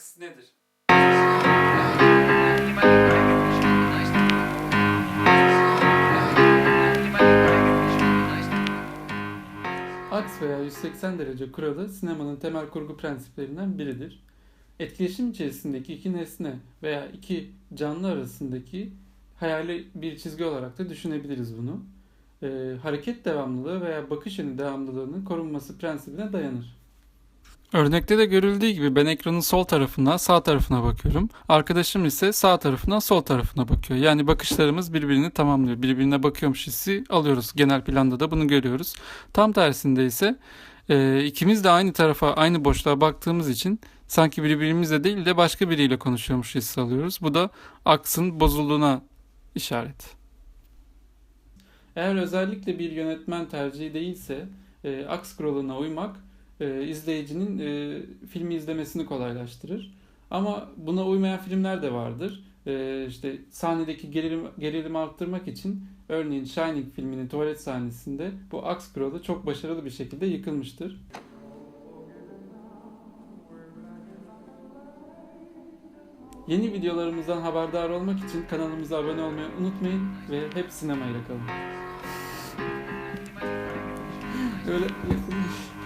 Aks nedir? Aks veya 180 derece kuralı sinemanın temel kurgu prensiplerinden biridir. Etkileşim içerisindeki iki nesne veya iki canlı arasındaki hayali bir çizgi olarak da düşünebiliriz bunu. Ee, hareket devamlılığı veya bakış yönü devamlılığının korunması prensibine dayanır. Örnekte de görüldüğü gibi ben ekranın sol tarafına sağ tarafına bakıyorum. Arkadaşım ise sağ tarafından sol tarafına bakıyor. Yani bakışlarımız birbirini tamamlıyor. Birbirine bakıyormuş hissi alıyoruz. Genel planda da bunu görüyoruz. Tam tersinde ise e, ikimiz de aynı tarafa aynı boşluğa baktığımız için sanki birbirimizle değil de başka biriyle konuşuyormuş hissi alıyoruz. Bu da aksın bozulduğuna işaret. Eğer özellikle bir yönetmen tercihi değilse e, aks kuralına uymak e, izleyicinin e, filmi izlemesini kolaylaştırır. Ama buna uymayan filmler de vardır. E, işte sahnedeki gerilim, gerilimi arttırmak için örneğin Shining filminin tuvalet sahnesinde bu aks kuralı çok başarılı bir şekilde yıkılmıştır. Yeni videolarımızdan haberdar olmak için kanalımıza abone olmayı unutmayın ve hep sinemayla kalın. Öyle yapılmış.